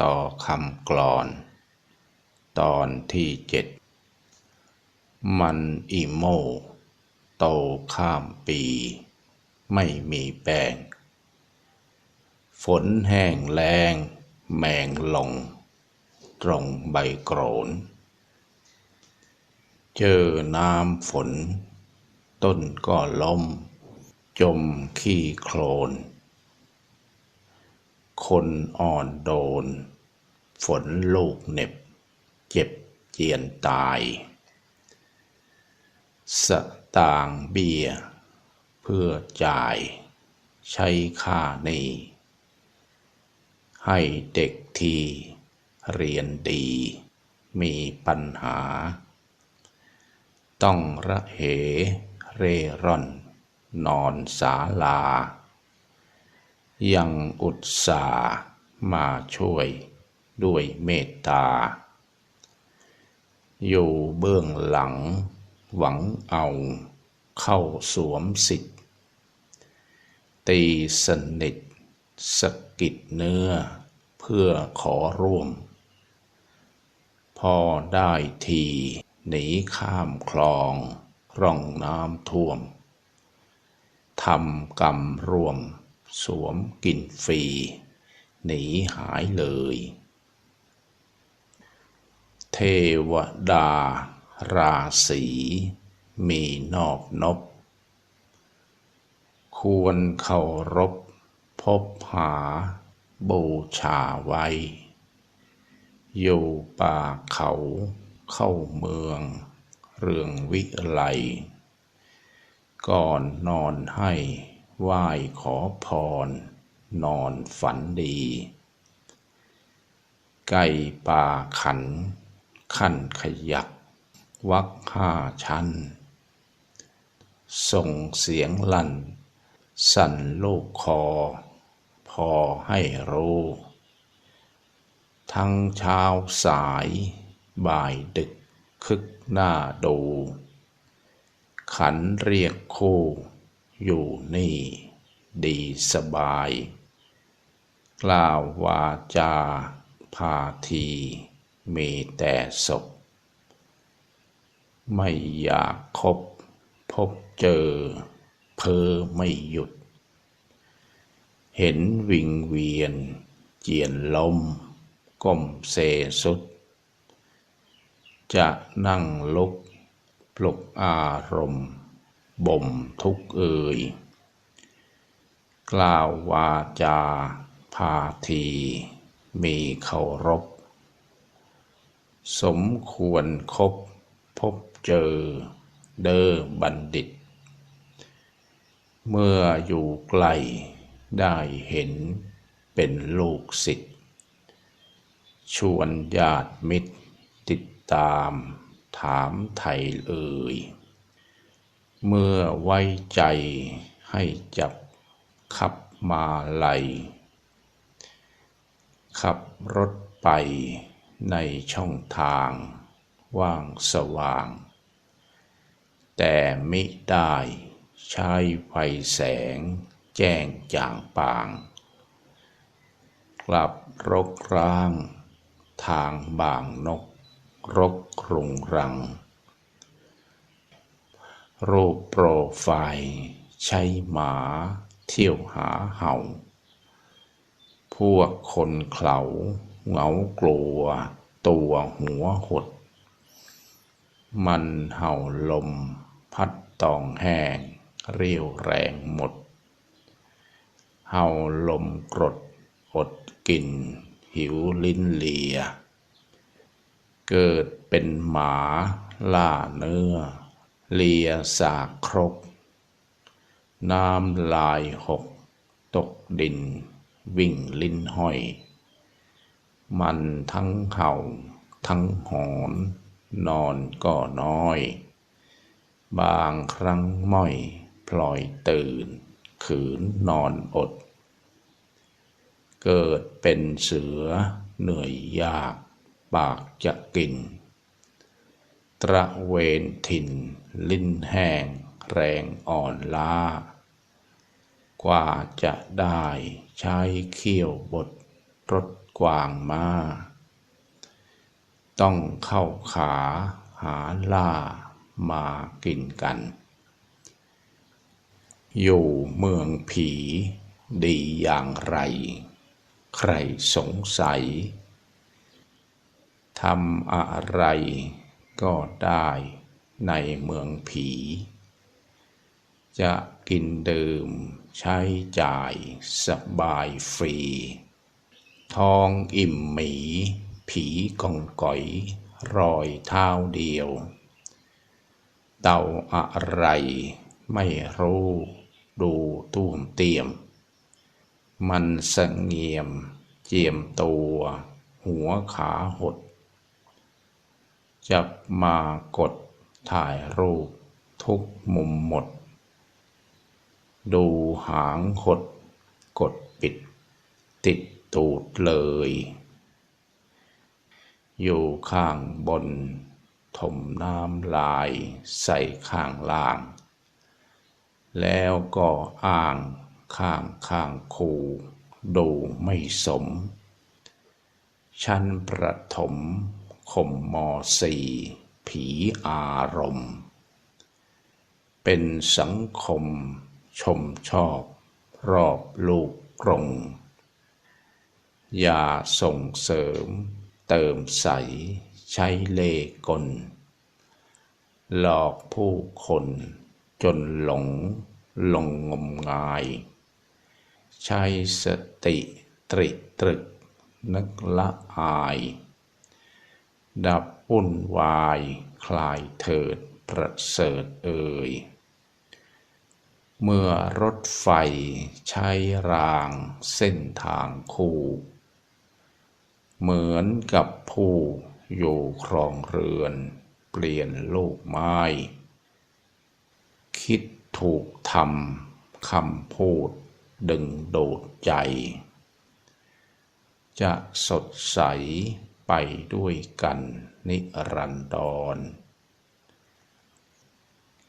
ต่อคำกลอน ตอนที่เจ็ดมันอิโมโตข้ามปี ไม่มีแป้ง ฝนแห้งแล้งแมงลง ตรงใบโกรน เจอน้ำฝน ต้นก็ล้ม จมขี้โคลนคนอ่อนโดน ฝนลูกเหน็บ เจ็บเจียนตาย สตางเบีย เพื่อจ่าย ใช้ค่านี้ให้เด็กทีเรียนดี มีปัญหา ต้องระเหเร่ร่อน นอนศาลา ยังอุตส่ามาช่วย ด้วยเมตตา อยู่เบื้องหลัง หวังเอาเข้าสวมสิทธิ์ ตีสนิทสกิดเนื้อเพื่อขอร่วม พอได้ทีหนีข้ามคลอง ร่องน้ำท่วมทำกรรมร่วม สวมกินฟรี หนีหายเลย วดาราศีมีนอบนบ ควรเคารพพบหาบูชาไว้ อยู่ป่าเขาเข้าเมือง เรื่องวิไล ก่อนนอนให้ไหว้ขอพร นอนฝันดี ไก่ป่าขัน ขั้นขยักวักห้าชั้น ส่งเสียงลั่น สั่นลูกคอ พอให้รู้ ทั้งเช้าสายบ่ายดึกคึกหน้าดู ขันเรียกคู่อยู่นี่ดีสบาย กล่าววาจาพาที มีแต่ศพ ไม่อยากคบพบเจอ เพอไม่หยุด เห็นวิงเวียน เจียนลม ก้มเซสุด จะนั่งลุก ปลุกอารมณ์ บ่มทุกเอ่ย กล่าววาจาพาที มีเคารพ สมควรคบพบเจอเดอบัณฑิต เมื่ออยู่ไกลได้เห็นเป็นลูกศิษย์ชวนญาติมิตรติดตามถามไทยเอ่ย เมื่อไว้ใจให้จับขับมาลัยขับรถไป ในช่องทาง ว่างสว่าง แต่มิได้ใช้ไฟแสง แจ้งจางปาง กลับรกร้าง ทางบางนก รกรุงรัง รูปโปรไฟล์ใช้หมาเที่ยวหาเห่า พวกคนเขา เหงากลัว ตัวหัวหด มันเห่าลม พัดตองแห้ง เรียวแรงหมด เห่าลมกรดอดกิน หิวลิ้นเลีย เกิดเป็นหมาล่าเนื้อ เลียสากครก น้ำลายหก ตกดิน วิ่งลิ้นห้อย มันทั้งเห่า ทั้งหอน นอนก็น้อย บางครั้งม้อยพลอยตื่น ขืนนอนอด เกิดเป็นเสือเหนื่อยยากปากจะกิน ตระเวนถิ่น ลิ้นแห้ง แรงอ่อนล้า กว่าจะได้ใช้เขี้ยวบดรถ กวางมา ต้องเข้าขาหาล่ามากินกัน อยู่เมืองผีดีอย่างไร ใครสงสัยทำอะไรก็ได้ในเมืองผี จะกินดื่มใช้จ่ายสบายฟรี ทองอิ่มหมี ผีกองก่อยรอยเท้าเดียว เต่าอะไรไม่รู้ดูตุ้มเตียม มันสงเงียมเจียมตัว หัวขาหด จับมากดถ่ายรูปทุกมุมหมด ดูหางหดกดปิด ติด ตูดเลย อยู่ข้างบน ถมน้ำลายใส่ข้างล่าง แล้วก็อ่างข้างข้างคูดูไม่สม ชั้นประถมขมมอสีผีอารมณ์ เป็นสังคมชมชอบรอบลูกกรง อย่าส่งเสริม เติมใส ใช้เลกล หลอกผู้คนจนหลงหลงงมงาย ใช้สติตริตรึก นึกละอาย ดับวุ่นวายคลายเถิดประเสริฐเอ่ยเมื่อรถไฟใช้รางเส้นทางคู่ เหมือนกับผู้อยู่ครองเรือน เปลี่ยนโลกไม้ คิดถูกทำคำพูด ดึงโดดใจ จะสดใสไปด้วยกันนิรันดร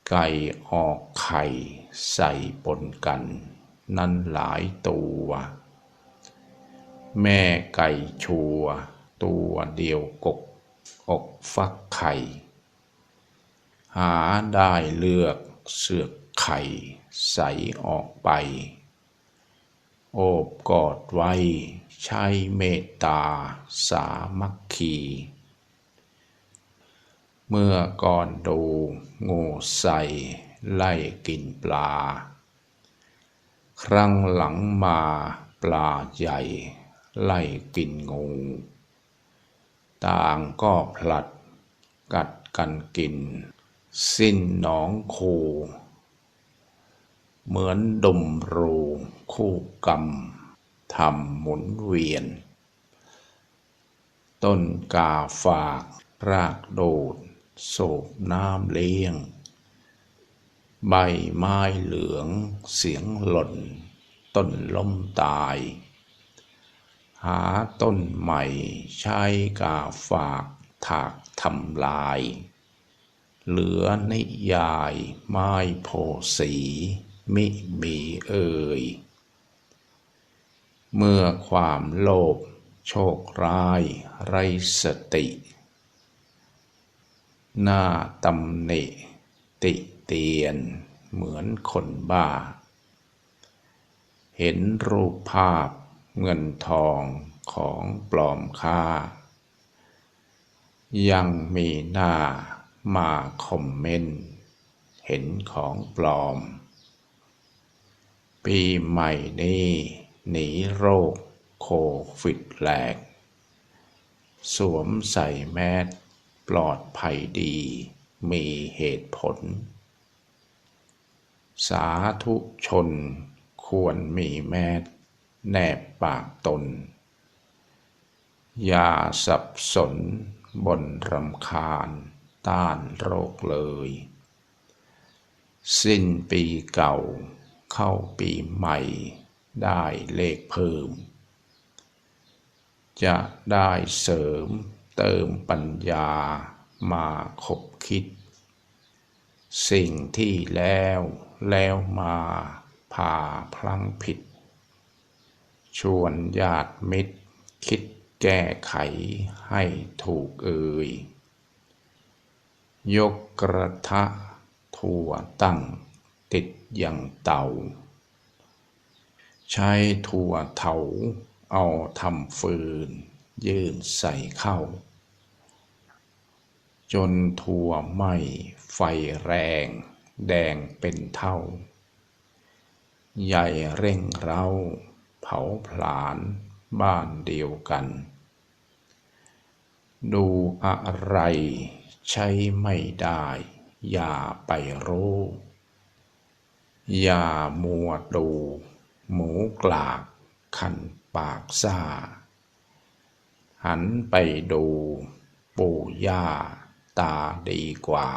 ไก่ออกไข่ใส่ปนกัน นั้นหลายตัว แม่ไก่ชัว ตัวเดียวกกอกฟักไข่ หาได้เลือกเสือกไข่ ใสออกไป โอบกอดไว้ ใช้เมตตาสามัคคี เมื่อก่อนดูงูใส่ไล่กินปลา ครั้งหลังมาปลาใหญ่ ไล่กินงู ต่างก็ผลัดกัดกันกิน สิ้นหนองคู เหมือนดมรูคู่กรรมทำหมุนเวียน ต้นกาฝากรากโดด โศบน้ำเลี้ยง ใบไม้เหลืองเสียงหล่น ต้นล้มตาย หาต้นใหม่ใช้กาฝากถากทำลาย เหลือนิยายไม้โพสีมิมีเอ่ย เมื่อความโลภโชคร้ายไรสติ หน้าตำหนิติเตียนเหมือนคนบ้า เห็นรูปภาพ เงินทองของปลอมค่า ยังมีหน้ามาคอมเมนต์ เห็นของปลอม ปีใหม่นี้หนีโรคโควิดแหลก สวมใส่แมสปลอดภัยดีมีเหตุผล สาธุชนควรมีแมส แนบปากตน อย่าสับสนบนรำคาญ ต้านโรคเลย สิ้นปีเก่าเข้าปีใหม่ ได้เลขเพิ่ม จะได้เสริมเติมปัญญามาคบคิด สิ่งที่แล้วแล้วมาพาพลังผิด ชวนญาติมิตร คิดแก้ไขให้ถูกเอ่ย ยกกระทะถั่วตั้งติดอย่างเต่าใช้ถั่วเถาเอาทำฟืน ยื่นใส่เข้า จนถั่วไหมไฟแรงแดงเป็นเท่า ใหญ่เร่งเรา เผาผลาญบ้านเดียวกัน ดูอะไรใช้ไม่ได้ อย่าไปรู้ อย่ามัวดู หมูกลากขันปากซ่า หันไปดู ปู่ย่าตาดีกว่า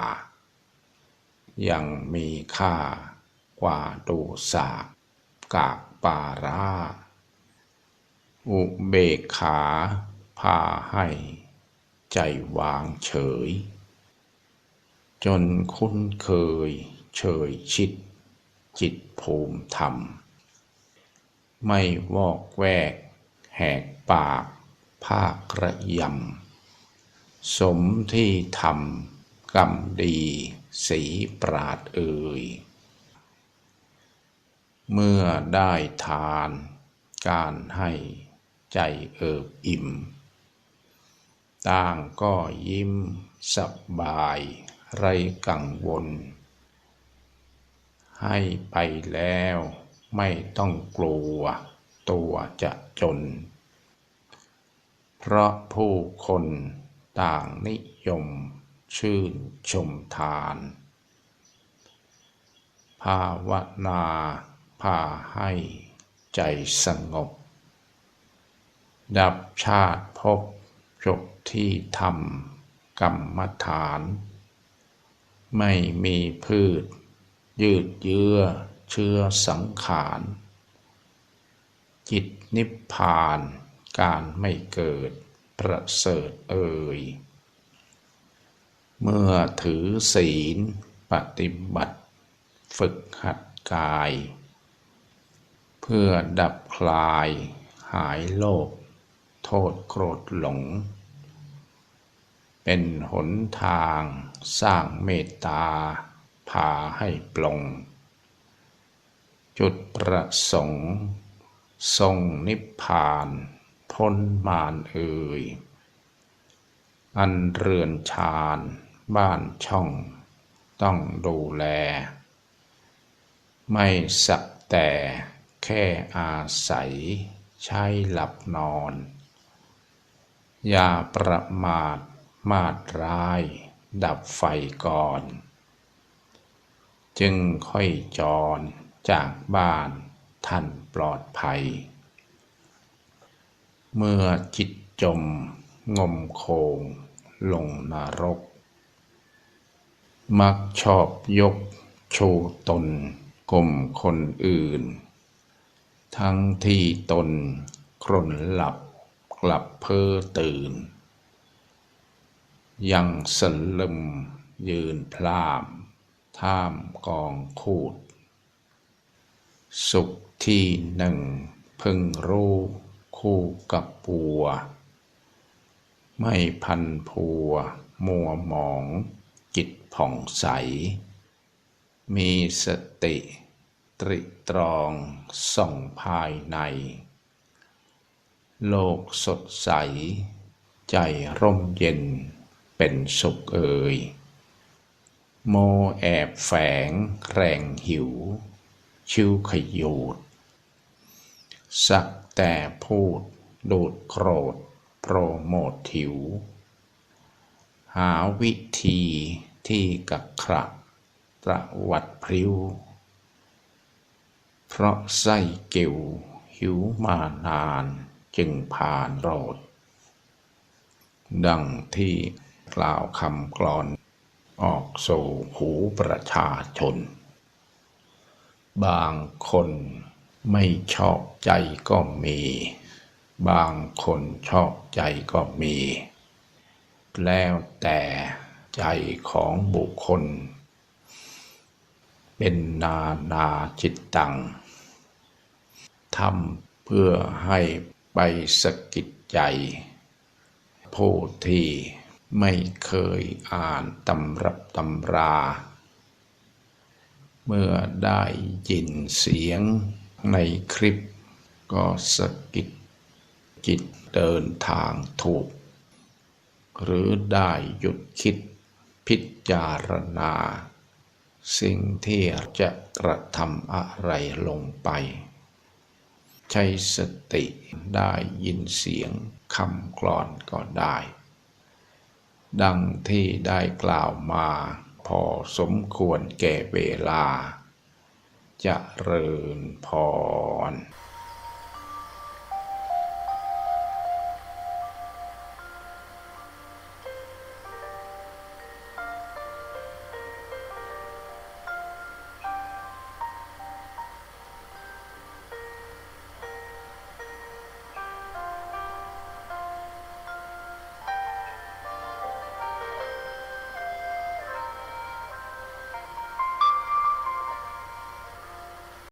ยังมีค่ากว่าดูสากกาก ปาราอุเบกขาพาให้ ใจวางเฉย จนคุ้นเคยเฉยชิด จิตภูมิธรรม ไม่วอกแวก แหกปากภาคระยำ สมที่ทำกรรมดี สีปราดเอ่ย เมื่อได้ทาน การให้ใจเอิบอิ่ม ต่างก็ยิ้มสบายไรกังวล ให้ไปแล้วไม่ต้องกลัวตัวจะจน เพราะผู้คนต่างนิยมชื่นชมทาน ภาวนา พาให้ใจสงบ ดับชาติภพจบที่ทำกรรมฐาน ไม่มีพืช ยืดเยื้อเชื้อสังขาร จิตนิพพานการไม่เกิดประเสริฐเอ่ย เมื่อถือศีลปฏิบัติ ฝึกหัดกาย เพื่อดับคลายหายโลภโทษโกรธหลง เป็นหนทางสร้างเมตตาพาให้ปลง จุดประสงค์ทรงนิพพานพ้นมารเอ่ย อันเรือนชานบ้านช่องต้องดูแล ไม่สักแต่ แค่อาศัยใช้หลับนอน อย่าประมาทมาดร้าย ดับไฟก่อน จึงค่อยจรจากบ้านท่านปลอดภัย เมื่อจิตจมงมโคงลงนรก มักชอบยกโชว์ตนกลมคนอื่น ทั้งที่ตนครนหลับกลับเพ้อตื่น ยังสลึมยืนพลามท่ามกองคูด สุขที่หนึ่งพึงรู้คู่กับปัว ไม่พันพัว มัวหมองจิตผ่องใส มีสติ ตริตรองส่องภายใน โลกสดใส ใจร่มเย็นเป็นสุขเอ่ย โมแอบแฝงแรงหิว ชิวขยูดสักแต่พูดดูดโกรธ โปรโมทถิว หาวิธีที่กักขระตระวัดพริ้ว เพราะไส้เกี่ยวหิวมานานจึงผ่านโรด ดังที่กล่าวคำกลอนออกสู่หูประชาชน บางคนไม่ชอบใจก็มี บางคนชอบใจก็มี แล้วแต่ใจของบุคคล เป็นนานาจิตตัง ทำเพื่อให้ไปสกิดใจ ผู้ที่ไม่เคยอ่านตำรับตำรา เมื่อได้ยินเสียงในคลิปก็สะกิดจิตเดินทางถูก หรือได้หยุดคิดพิจารณา สิ่งที่จะกระทำอะไรลงไป ใช้สติได้ยินเสียงคำกลอนก็ได้ ดังที่ได้กล่าวมาพอสมควรแก่เวลาจะเริญพร